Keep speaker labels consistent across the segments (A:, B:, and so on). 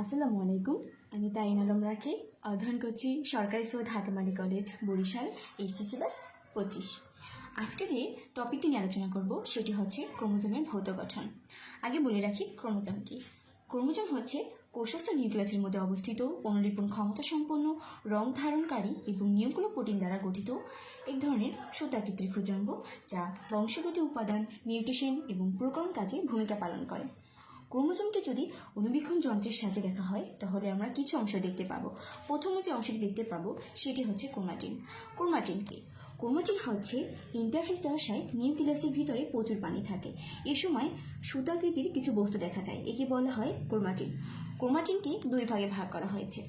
A: আসসালামু আলাইকুম। আমি তাইন আলম রাখি। অধ্যয়ন করছি সরকারি সৈয়দ হাতেমালি কলেজ, বরিশাল এইচএসসি বাস পঁচিশ। আজকে যে টপিকটি নিয়ে আলোচনা করব, সেটি হচ্ছে ক্রোমোজোমের ভৌত গঠন। আগে বলে রাখি ক্রোমোজোম কি। ক্রোমোজোম হচ্ছে কোষস্থ নিউক্লিয়াসের মধ্যে অবস্থিত, অনুলিপন ক্ষমতা সম্পন্ন রং ধারণকারী এবং নিউক্লিয় প্রোটিন দ্বারা গঠিত এক ধরনের সুতাকৃতির ক্ষুদ্রাঙ্গ যা বংশগত উপাদান নিউট্রিশন এবং প্রকরণ কাজে ভূমিকা পালন করে। ক্রোমোজোমকে যদি অনুবীক্ষণ যন্ত্রের সাহায্যে দেখা হয়, তাহলে আমরা কিছু অংশ দেখতে পাবো। প্রথম যে অংশটি দেখতে পাবো, সেটি হচ্ছে ক্রোমাটিন। ক্রোমাটিন কি? ক্রোমাটিন হচ্ছে ইন্টারফেস দশায় নিউক্লিয়াসের ভিতরে প্রচুর পানি থাকে। এ সময় সুতাকৃতির কিছু বস্তু দেখা যায়, একে বলা হয় ক্রোমাটিন। ক্রোমাটিনকে দুই ভাগে ভাগ করা হয়েছে।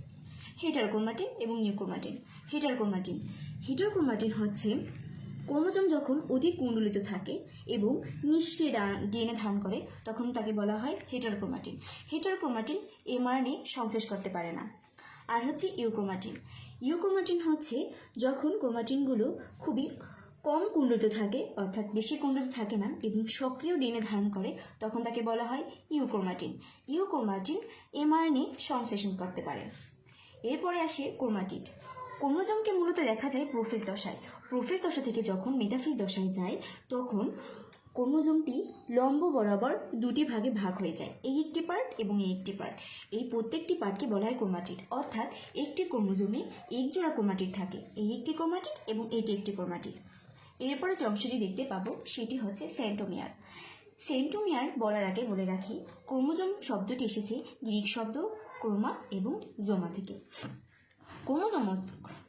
A: হেটারোক্রোমাটিন এবং নিউক্রোমাটিন। হেটারোক্রোমাটিন। হেটারোক্রোমাটিন হচ্ছে ক্রোমোজোম যখন অধিক কুণ্ডলিত থাকে এবং নিঃশ্রে ডিএনএ ধারণ করে, তখন তাকে বলা হয় হেটারোক্রোমাটিন হেটারোক্রোমাটিন এমআরএনএ সংশ্লেষ করতে পারে না। আর হচ্ছে ইউক্রোমাটিন ইউক্রোমাটিন হচ্ছে যখন ক্রোমাটিনগুলো খুবই কম কুণ্ডলিত থাকে, অর্থাৎ বেশি কুণ্ডলিত থাকে না এবং সক্রিয় ডিএনএ ধারণ করে, তখন তাকে বলা হয় ইউক্রোমাটিন ইউক্রোমাটিন এমআরএনএ সংশ্লেষণ করতে পারে। এরপরে আসে ক্রোমাটিড ক্রোমোজোমকে মূলত দেখা যায় প্রোফেজ দশায়। প্রোফেজ দশা থেকে যখন মেটাফিজ দশায় যায়, তখন ক্রোমোজোমটি লম্ব বরাবর দুটি ভাগে ভাগ হয়ে যায়, এই একটি পার্ট এবং এই একটি পার্ট এই প্রত্যেকটি পার্টকে বলা হয় ক্রোমাটিড। অর্থাৎ একটি ক্রোমোজোমে এক জোড়া ক্রোমাটিড থাকে, এই একটি ক্রোমাটিড এবং এটি একটি ক্রোমাটিড। এরপরে যে অংশটি দেখতে পাবো, সেটি হচ্ছে সেন্টোমিয়ার। সেন্টোমিয়ার বলার আগে বলে রাখি, ক্রোমোজোম শব্দটি এসেছে গ্রিক শব্দ ক্রোমা এবং জোমা থেকে। ক্রোমোজোম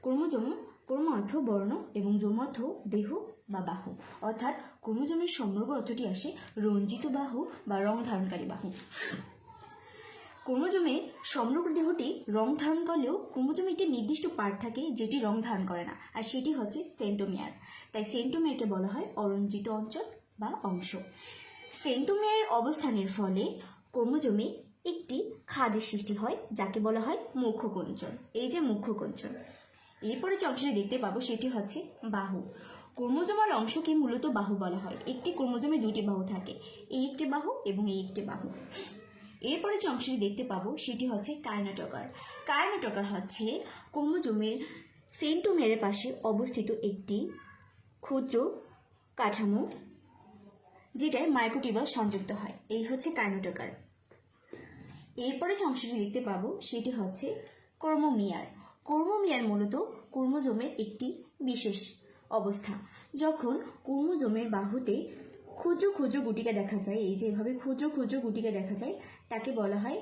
A: ক্রোমোজোম ক্রোম অর্থ বর্ণ এবং জোম অর্থ দেহ বা বাহু। অর্থাৎ ক্রোমোজোমের সমগ্র অর্থটি আসে রঞ্জিত বাহু বা রং ধারণকারী বাহু। ক্রোমোজোমে সমগ্র দেহটি রং ধারণ করলেও ক্রোমোজোমে একটি নির্দিষ্ট পার্ট থাকে যেটি রং ধারণ করে না, আর সেটি হচ্ছে সেন্টোমিয়ার। তাই সেন্টোমিয়ারকে বলা হয় অরঞ্জিত অঞ্চল বা অংশ। সেন্টোমিয়ারের অবস্থানের ফলে ক্রোমোজোমে একটি খাদের সৃষ্টি হয়, যাকে বলা হয় মুখ্য কঞ্চন এই যে মুখ্য কঞ্চন এরপরে যে অংশটি দেখতে পাবো সেটি হচ্ছে বাহু। ক্রোমোজোমাল অংশকে মূলত বাহু বলা হয়। একটি ক্রোমোজোমে দুটি বাহু থাকে, এই একটি বাহু এবং এই একটি বাহু। এরপরে যে অংশটি দেখতে পাবো সেটি হচ্ছে কার্নাটকার। কার্নাটকার হচ্ছে ক্রোমোজোমের সেন্টোমিয়ারের পাশে অবস্থিত একটি ক্ষুদ্র কাঠামো, যেটায় মাইক্রোটিবাস সংযুক্ত হয়। এই হচ্ছে কার্নোটোকার। এরপরে যে অংশটি দেখতে পাবো, সেটি হচ্ছে কর্মমিয়ার। কর্মমিয়ার মূলত কর্মজমের একটি বিশেষ অবস্থা। যখন কর্মজমের বাহুতে ক্ষুদ্র ক্ষুদ্র গুটিকা দেখা যায়, এই যে এভাবে ক্ষুদ্র ক্ষুদ্র গুটিকা দেখা যায়, তাকে বলা হয়